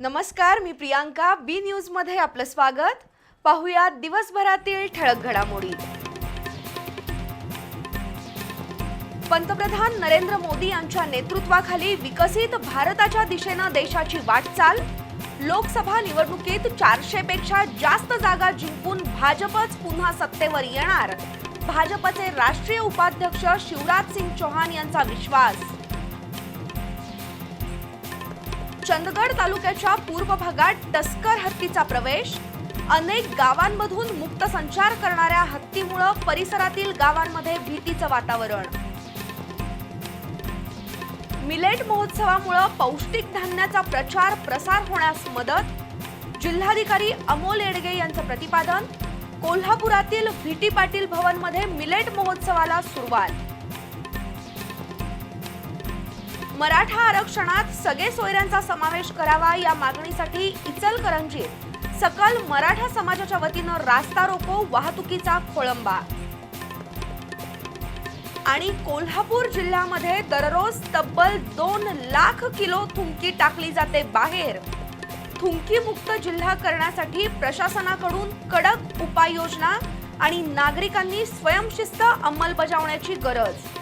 नमस्कार मी प्रियांका बी न्यूजमध्ये आपलं स्वागत. पाहुयात दिवसभरातील ठळक घडामोडी. पंतप्रधान नरेंद्र मोदी यांच्या नेतृत्वाखाली विकसित भारताच्या दिशेनं देशाची वाटचाल. लोकसभा निवडणुकीत चारशे पेक्षा जास्त जागा जिंकून भाजपच पुन्हा सत्तेवर येणार. भाजपचे राष्ट्रीय उपाध्यक्ष शिवराज सिंग चौहान यांचा विश्वास. चंदगड तालुक्याच्या पूर्व भागात टस्कर हत्तीचा प्रवेश अनेक गावांमधून मुक्त संचार करणाऱ्या हत्तीमुळं परिसरातील गावांमध्ये भीतीचं वातावरण. मिलेट महोत्सवामुळं पौष्टिक धान्याचा प्रचार प्रसार होण्यास मदत जिल्हाधिकारी अमोल येडगे यांचं प्रतिपादन कोल्हापुरातील व्हीटी पाटील भवनमध्ये मिलेट महोत्सवाला सुरुवात. मराठा आरक्षणात सगळे सोयऱ्यांचा समावेश करावा या मागणीसाठी इचलकरंजी. सकल मराठा समाजाच्या वतीनं रास्ता रोको वाहतुकीचा खोळंबा. आणि कोल्हापूर जिल्ह्यामध्ये दररोज तब्बल दोन लाख किलो थुंकी टाकली जाते बाहेर. थुंकी मुक्त जिल्हा करण्यासाठी प्रशासनाकडून कडक उपाययोजना आणि नागरिकांनी स्वयंशिस्त अंमलबजावण्याची गरज.